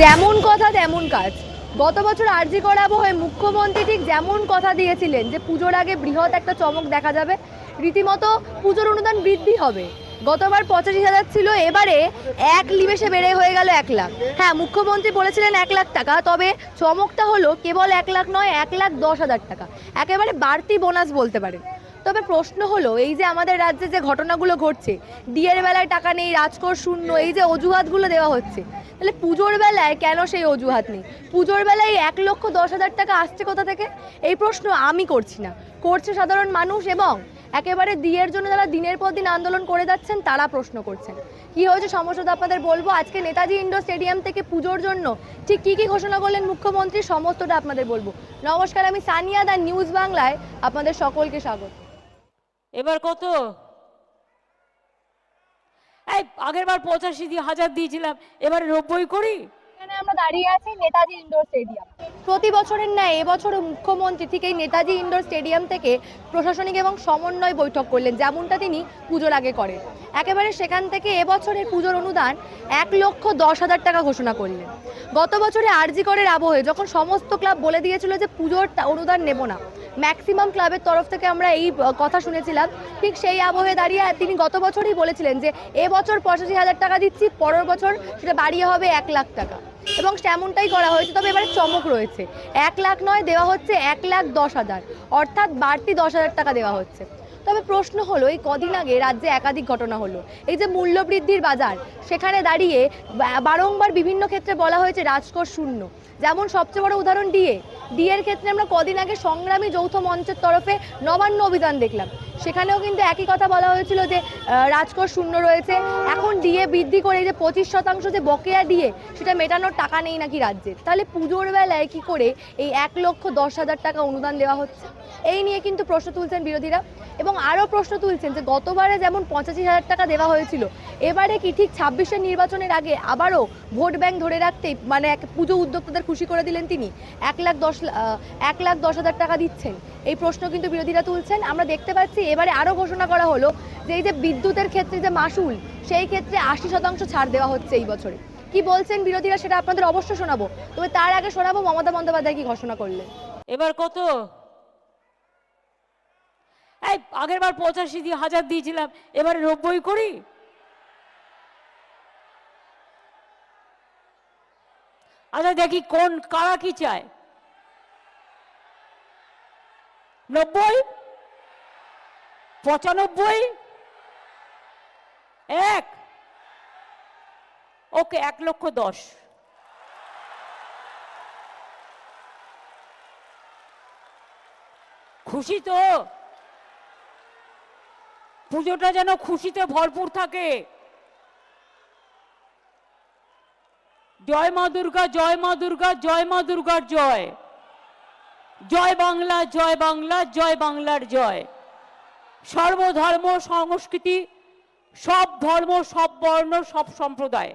যেমন কথা, তেমন কাজ। গত বছর আরজি করাবো হয়ে মুখ্যমন্ত্রী ঠিক যেমন কথা দিয়েছিলেন যে পুজোর আগে বৃহৎ একটা চমক দেখা যাবে, রীতিমতো পুজোর অনুদান বৃদ্ধি হবে। গতবার পঁচাশি হাজার ছিল, এবারে এক লিবেশে বেড়ে হয়ে গেল এক লাখ। হ্যাঁ মুখ্যমন্ত্রী বলেছিলেন এক লাখ টাকা, তবে চমকটা হলো কেবল এক লাখ নয়, এক লাখ দশ হাজার টাকা। একেবারে বাড়তি বোনাস বলতে পারেন। তবে প্রশ্ন হলো, এই যে আমাদের রাজ্যে যে ঘটনাগুলো ঘটছে ডিএর বেলায় টাকা নেই, রাজকোষ শূন্য, এই যে অজুহাতগুলো দেওয়া হচ্ছে, তাহলে পুজোর বেলায় কেন সেই অজুহাত নেই? পুজোর বেলায় এক লক্ষ দশ হাজার টাকা আসছে কোথা থেকে? এই প্রশ্ন আমি করছি না। করছে সাধারণ মানুষ এবং একেবারে দিয়ের জন্য যারা দিনের পর দিন আন্দোলন করে যাচ্ছেন, তারা প্রশ্ন করছেন। কি হয়েছে সমস্যা তো আপনাদের বলব? আজকে নেতাজি ইন্ডোর স্টেডিয়াম থেকে পুজোর জন্য ঠিক কি কি ঘোষণা করলেন মুখ্যমন্ত্রী, সমস্তটা আপনাদের বলব। নমস্কার, আমি সানিয়া দা, নিউজ বাংলায় আপনাদের সকলকে স্বাগত। এবার কত? এই, আগের বার পঁচাশি দিয়ে হাজার দিয়েছিলাম, এবারে নব্বই করি? এখানে আমরা দাঁড়িয়ে আছি নেতাজি ইন্ডোর স্টেডিয়াম। প্রতি বছরের ন্যায় এবছরও মুখ্যমন্ত্রী ঠিক এই নেতাজি ইন্ডোর স্টেডিয়াম থেকে প্রশাসনিক এবং সমন্বয় বৈঠক করলেন, যেমনটা তিনি পুজোর আগে করেন। একেবারে সেখান থেকে এবছরের পুজোর অনুদান এক লক্ষ দশ হাজার টাকা ঘোষণা করলেন। গত বছরে আরজি করের আবহে যখন সমস্ত ক্লাব বলে দিয়েছিল যে পুজোর অনুদান নেব না ম্যাক্সিমাম ক্লাবের তরফ থেকে আমরা এই কথা শুনেছিলাম। ঠিক সেই আবহে দাঁড়িয়ে তিনি গত বছরই বলেছিলেন যে এবছর পঁচাশি হাজার টাকা দিচ্ছি, পরের বছর সেটা বাড়িয়ে হবে এক লাখ টাকা। এবং তেমনটাই করা হয়েছে, তবে এবারে চমক রয়েছে। এক লাখ নয়, দেওয়া হচ্ছে এক লাখ দশ হাজার। অর্থাৎ বাড়তি দশ হাজার টাকা দেওয়া হচ্ছে। তবে প্রশ্ন হলো, এই কদিন আগে রাজ্যে একাধিক ঘটনা হলো। এই যে মূল্যবৃদ্ধির বাজার, সেখানে দাঁড়িয়ে বারংবার বিভিন্ন ক্ষেত্রে বলা হয়েছে রাজকর শূন্য। যেমন সবচেয়ে বড় উদাহরণ ডিএ ডিএর ক্ষেত্রে আমরা কদিন আগে সংগ্রামী যৌথ মঞ্চের তরফে নবান্ন অভিযান দেখলাম। সেখানেও কিন্তু একই কথা বলা হয়েছিল যে আহ, রাজকোষ শূন্য রয়েছে। এখন ডিএ বৃদ্ধি করে যে পঁচিশ শতাংশ যে বকেয়া ডিএ সেটা মেটানোর টাকা নেই নাকি রাজ্যের? তাহলে পুজোর বেলায় কি করে এই এক লক্ষ দশ হাজার টাকা অনুদান দেওয়া হচ্ছে? এই নিয়ে কিন্তু প্রশ্ন তুলছেন বিরোধীরা। এবং আরও প্রশ্ন তুলছেন যে গতবারে যেমন পঁচাশি হাজার টাকা দেওয়া হয়েছিল এবারে কি ঠিক ছাব্বিশের নির্বাচনের আগে আবারও ভোট ব্যাংক ধরে রাখতেই মানে এক পুজো উদ্যোক্তাদের খুশি করে দিলেন তিনি? এক লাখ দশ এক লাখ দশ হাজার টাকা দিচ্ছেন। এই প্রশ্ন কিন্তু বিরোধীরা তুলছেন। আমরা দেখতে পাচ্ছি এবারে আরও ঘোষণা করা হলো যে এই যে বিদ্যুতের ক্ষেত্রে যে মাসুল, সেই ক্ষেত্রে আশি শতাংশ ছাড় দেওয়া হচ্ছে এই বছরে। কি বলছেন বিরোধীরা সেটা আপনাদের অবশ্যই শোনাবো। তবে তার আগে শোনাবো, মমতা বন্দ্যোপাধ্যায় কি ঘোষণা করলেন? এবার কত? এই, আগের বার পঁচাশি দিয়ে হাজার দিয়েছিলাম, এবারে নব্বই করি। আচ্ছা দেখি কোন, কারা কি চায়? নব্বই? পঁচানব্বই? এক। ওকে, এক লক্ষ দশ। খুশি তো? পুজোটা যেন খুশিতে ভরপুর থাকে। জয় মা দুর্গা, জয় মা দুর্গা, জয় মা দুর্গার জয়। জয় বাংলা জয় বাংলা, জয় বাংলার জয়। সর্বধর্ম সংস্কৃতি, সব ধর্ম, সব বর্ণ, সব সম্প্রদায়।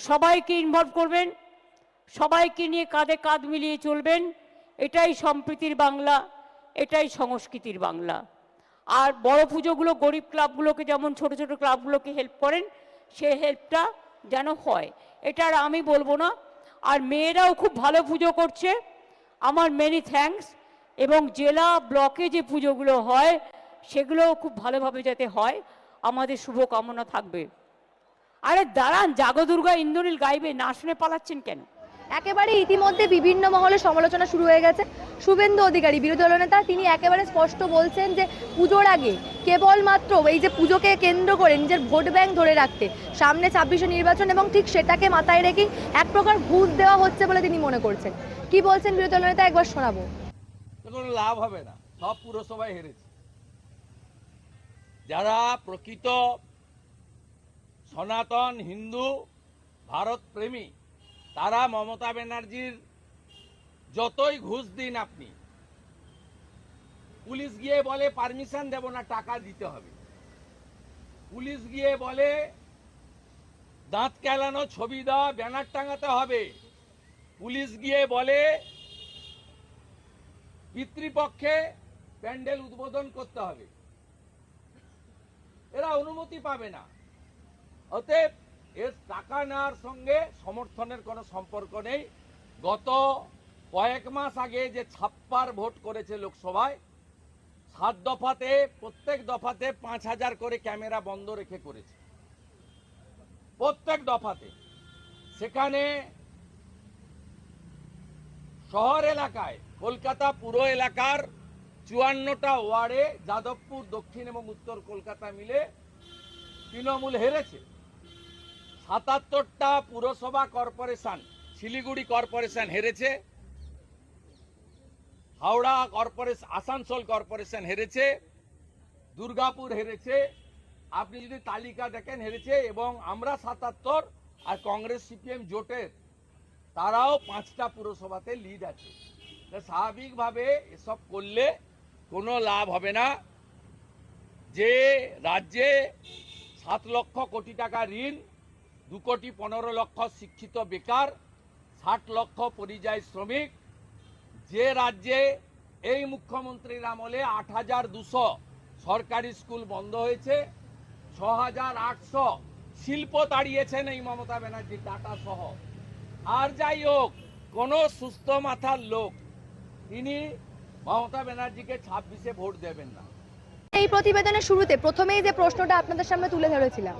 সবাইকে ইনভলভ করবেন, সবাইকে নিয়ে কাঁধে কাঁধ মিলিয়ে চলবেন, এটাই সম্প্রীতির বাংলা, এটাই সংস্কৃতির বাংলা। আর বড় পুজোগুলো, গরিব ক্লাবগুলোকে, যেমন ছোট ছোট ক্লাবগুলোকে হেল্প করেন, সে হেল্পটা যেন হয়। এটা আর আমি বলব না। আর মেয়েরাও খুব ভালো পুজো করছে। আমার মেনি থ্যাঙ্কস এবং জেলা ব্লকে যে পুজোগুলো হয় সেগুলোও খুব ভালোভাবে যাতে হয় আমাদের শুভকামনা থাকবে। আরে দাঁড়ান জাগদুর্গা ইন্দ্রনীল গাইবে না শুনে পালাচ্ছেন কেন? একেবারে ইতিমধ্যে বিভিন্ন মহলে সমালোচনা শুরু হয়ে গেছে। শুভেন্দু অধিকারী বিরোধী দলনেতা তিনি একেবারে স্পষ্ট বলছেন যে পুজোর আগে কেবলমাত্র এই যে পুজোকে কেন্দ্র করে নিজের ভোট ব্যাংক ধরে রাখতে সামনে ছাব্বিশে নির্বাচন এবং ঠিক সেটাকে মাথায় রেখেই এক প্রকার ঘুষ দেওয়া হচ্ছে বলে তিনি মনে করছেন। কি বলছেন বিরোধী দলনেতা? একবার শোনাবো। কোনো লাভ হবে না। সব পুরসভায় হেরেছে। যারা প্রকৃত সনাতন হিন্দু ভারত প্রেমী তারা মমতা ব্যানার্জির যতই ঘুষ দিন আপনি, পুলিশ গিয়ে বলে পারমিশন দেব না, টাকা দিতে হবে। পুলিশ গিয়ে বলে, দাঁত কেলানো ছবি দেওয়া ব্যানার টাঙাতে হবে। পুলিশ গিয়ে বলে, পিতৃপক্ষে প্যান্ডেল উদ্বোধন করতে হবে। এরা অনুমতি পাবে না। অতএব এর টাকা নেওয়ার সঙ্গে সমর্থনের কোনো সম্পর্ক নেই। গত কয়েক মাস আগে যে ছাপ্পার ভোট করেছে লোকসভায়, সাত দফাতে, প্রত্যেক দফাতে পাঁচ হাজার করে ক্যামেরা বন্ধ রেখে করেছে। প্রত্যেক দফাতে। সেখানে শহর এলাকায়, কলকাতা পুরো এলাকার চুয়ান্নটা ওয়ার্ডে যাদবপুর, দক্ষিণ এবং উত্তর কলকাতা মিলে তৃণমূল হেরেছে। সাতাত্তরটা পুরসভা কর্পোরেশন, শিলিগুড়ি কর্পোরেশন হেরেছে। হাওড়া কর্পোরেশন আসানসোল কর্পোরেশন হেরেছে। দুর্গাপুর হেরেছে। আপনি যদি তালিকা দেখেন, হেরেছে এবং আমরা সাতাত্তর আর কংগ্রেস সিপিএম জোটের, তারাও পাঁচটা পুরসভাতে লিড আছে। স্বাভাবিকভাবে এসব করলে কোনো লাভ হবে না। যে রাজ্যে সাত লক্ষ কোটি টাকা ঋণ, দু কোটি পনেরো লক্ষ শিক্ষিত বেকার, ষাট লক্ষ পরিযায়ী শ্রমিক, যে রাজ্যে এই মুখ্যমন্ত্রীর আমলে আট হাজার দুশো সরকারি স্কুল বন্ধ হয়েছে, ছ হাজার আটশো শিল্প তাড়িয়েছেন এই মমতা ব্যানার্জি, টাটা সহ। আর যাই হোক, কোনো সুস্থ মাথার লোক, তিনি মমতা ব্যানার্জিকে ছাব্বিশে ভোট দেবেন না। এই প্রতিবেদনের শুরুতে প্রথমেই যে প্রশ্নটা আপনাদের সামনে তুলে ধরেছিলাম,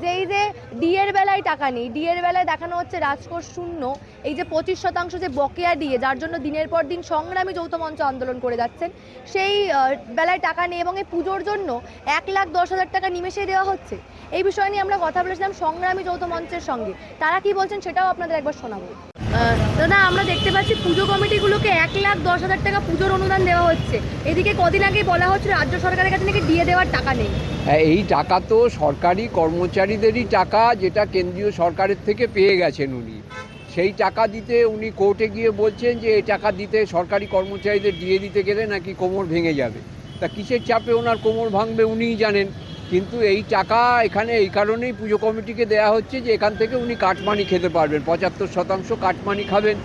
যে এই যে ডি এর বেলায় টাকা নেই ডি এর বেলায় দেখানো হচ্ছে রাজকোষ শূন্য, এই যে পঁচিশ শতাংশ যে বকেয়া দিয়ে, যার জন্য দিনের পর দিন সংগ্রামী যৌথ মঞ্চ আন্দোলন করে যাচ্ছেন, সেই বেলায় টাকা নেই এবং এই পুজোর জন্য এক লাখ দশ হাজার টাকা নিমেষেই দেওয়া হচ্ছে। এই বিষয় নিয়ে আমরা কথা বলেছিলাম সংগ্রামী যৌথ মঞ্চের সঙ্গে। তারা কি বলছেন সেটাও আপনাদের একবার শোনাবো। দাদা আমরা দেখতে পাচ্ছি পুজো কমিটিগুলোকে এক লাখ দশ হাজার টাকা পুজোর অনুদান দেওয়া হচ্ছে। এদিকে কদিন আগেই বলা হচ্ছে রাজ্য সরকারের কাছে নাকি দিয়ে দেওয়ার টাকা নেই। হ্যাঁ, এই টাকা তো সরকারি কর্মচারীদেরই টাকা যেটা কেন্দ্রীয় সরকারের থেকে পেয়ে গেছেন উনি। সেই টাকা দিতে উনি কোর্টে গিয়ে বলছেন যে এই টাকা দিতে সরকারি কর্মচারীদের দিয়ে দিতে গেলে নাকি কোমর ভেঙে যাবে। তা কিসের চাপে ওনার কোমর ভাঙবে উনিই জানেন। কিন্তু এই টাকা এখানে এই কারণেই পুজো কমিটিকে দেয়া হচ্ছে যে এখান থেকে উনি কাটমানি খেতে পারবেন। পঁচাত্তর শতাংশ কাটমানি খাবেন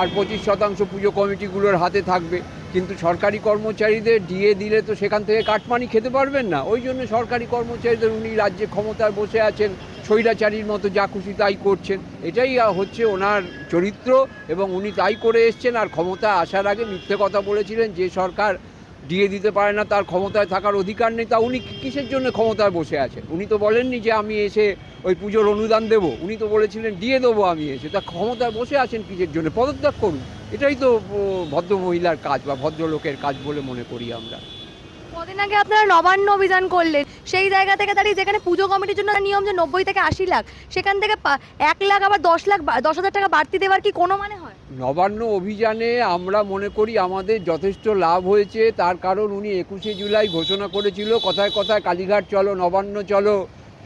আর পঁচিশ শতাংশ পুজো কমিটিগুলোর হাতে থাকবে। কিন্তু সরকারি কর্মচারীদের দিয়ে দিলে তো সেখান থেকে কাটমানি খেতে পারবেন না। ওই জন্য সরকারি কর্মচারীদের উনি রাজ্যে ক্ষমতায় বসে আছেন, স্বৈরাচারীর মতো যা খুশি তাই করছেন। এটাই হচ্ছে ওনার চরিত্র এবং উনি তাই করে এসছেন। আর ক্ষমতা আসার আগে মিথ্যে কথা বলেছিলেন যে সরকার দিয়ে দিতে পারে না, তার ক্ষমতায় থাকার অধিকার নেই, তা উনি কিসের জন্য ক্ষমতায় বসে আছেন? উনি তো বলেননি যে আমি এসে ওই পুজোর অনুদান দেব। উনি তো বলেছিলেন, দিয়ে দেবো আমি এসে। তা ক্ষমতায় বসে আছেন কিসের জন্য? পদত্যাগ করুন। এটাই তো ভদ্র মহিলার কাজ বা ভদ্রলোকের কাজ বলে মনে করি আমরা। কদিন আগে আপনারা নবান্ন অভিযান করলেন। সেই জায়গা থেকে দাঁড়িয়ে যেখানে পুজো কমিটির জন্য নিয়ম যে নব্বই থেকে আশি লাখ, সেখান থেকে এক লাখ আবার দশ লাখ দশ হাজার টাকা বাড়তি দেওয়ার কি কোনো মানে হয়? নবান্ন অভিযানে আমরা মনে করি আমাদের যথেষ্ট লাভ হয়েছে। তার কারণ উনি একুশে জুলাই ঘোষণা করেছিল, কথায় কথায় কালীঘাট চলো, নবান্ন চলো,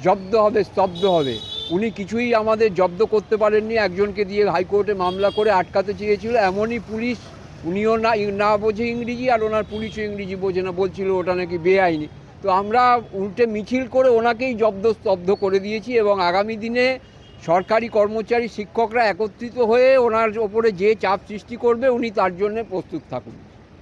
জব্দ হবে, স্তব্ধ হবে। উনি কিছুই আমাদের জব্দ করতে পারেননি, একজনকে দিয়ে হাইকোর্টে মামলা করে আটকাতে চেয়েছিল। এমনই পুলিশ, উনিও না না বোঝে ইংরেজি আর ওনার পুলিশও ইংরেজি বোঝে না, বলছিল ওটা নাকি বেআইনি। তো আমরা উল্টে মিছিল করে ওনাকেই জব্দ, স্তব্ধ করে দিয়েছি এবং আগামী দিনে সরকারি কর্মচারী শিক্ষকরা একত্রিত হয়ে ওনার ওপরে যে চাপ সৃষ্টি করবে উনি তার জন্য প্রস্তুত থাকুন।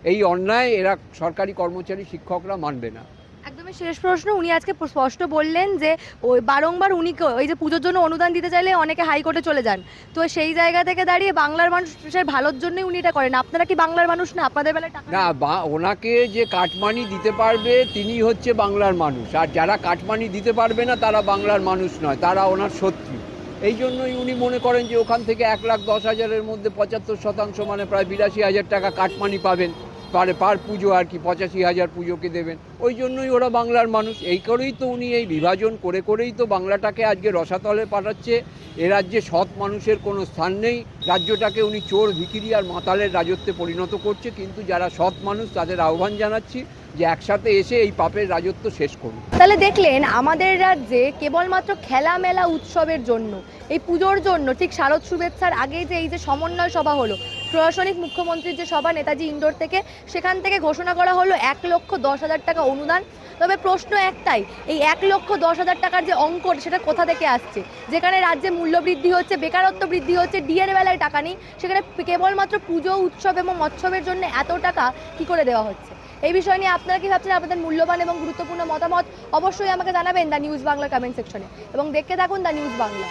এই অন্যায় এরা সরকারি কর্মচারী শিক্ষকরা মানবে না। একদমই শেষ প্রশ্ন। উনি আজকে স্পষ্ট বললেন যে ওই বারংবার উনি ওই যে পুজোর জন্য অনুদান দিতে চাইলে অনেকে হাইকোর্টে চলে যান। তো সেই জায়গা থেকে দাঁড়িয়ে বাংলার মানুষের ভালোর জন্যই উনি এটা করেন। আপনারা কি বাংলার মানুষ না? আপনাদের বেলায় টাকা না বা ওনাকে যে কাটমানি দিতে পারবে তিনি হচ্ছে বাংলার মানুষ। আর যারা কাটমানি দিতে পারবে না তারা বাংলার মানুষ নয় তারা ওনার শত্রু। এই জন্যই উনি মনে করেন যে ওখান থেকে এক লাখ দশ হাজারের মধ্যে পঁচাত্তর শতাংশ মানে প্রায় বিরাশি হাজার টাকা কাটমানি পাবেন। পারে পার পুজো আর কি, পঁচাশি হাজার পুজোকে দেবেন। ওই জন্যই ওরা বাংলার মানুষ। এই করেই তো উনি এই বিভাজন করে করেই তো বাংলাটাকে আজকে রসাতলে পাঠাচ্ছে। এ রাজ্যে সৎ মানুষের কোনো স্থান নেই। রাজ্যটাকে উনি চোর ভিকিরি আর মাতালের রাজত্বে পরিণত করছে। কিন্তু যারা সৎ মানুষ তাদের আহ্বান জানাচ্ছি। যে একসাথে এসে এই পাপের রাজত্ব শেষ করুন। তাহলে দেখলেন, আমাদের রাজ্যে কেবলমাত্র খেলা মেলা উৎসবের জন্য, এই পুজোর জন্য ঠিক শারদ শুভেচ্ছার আগে যে এই যে সমন্বয় সভা হলো, প্রশাসনিক মুখ্যমন্ত্রীর যে সভা, নেতাজি ইন্ডোর থেকে, সেখান থেকে ঘোষণা করা হলো এক লক্ষ দশ হাজার টাকা অনুদান। তবে প্রশ্ন একটাই, এই এক লক্ষ দশ হাজার টাকার যে অঙ্ক সেটা কোথা থেকে আসছে? যেখানে রাজ্যে মূল্য বৃদ্ধি হচ্ছে, বেকারত্ব বৃদ্ধি হচ্ছে, ডিএর বেলায় টাকা নেই, সেখানে কেবলমাত্র পুজো, উৎসব এবং মৎসবের জন্য এত টাকা কি করে দেওয়া হচ্ছে? এই বিষয় নিয়ে আপনারা কি ভাবছেন? আপনাদের মূল্যবান এবং গুরুত্বপূর্ণ মতামত অবশ্যই আমাকে জানাবেন দ্য নিউজ বাংলা কমেন্ট সেকশনে এবং দেখতে থাকুন দ্য নিউজ বাংলা।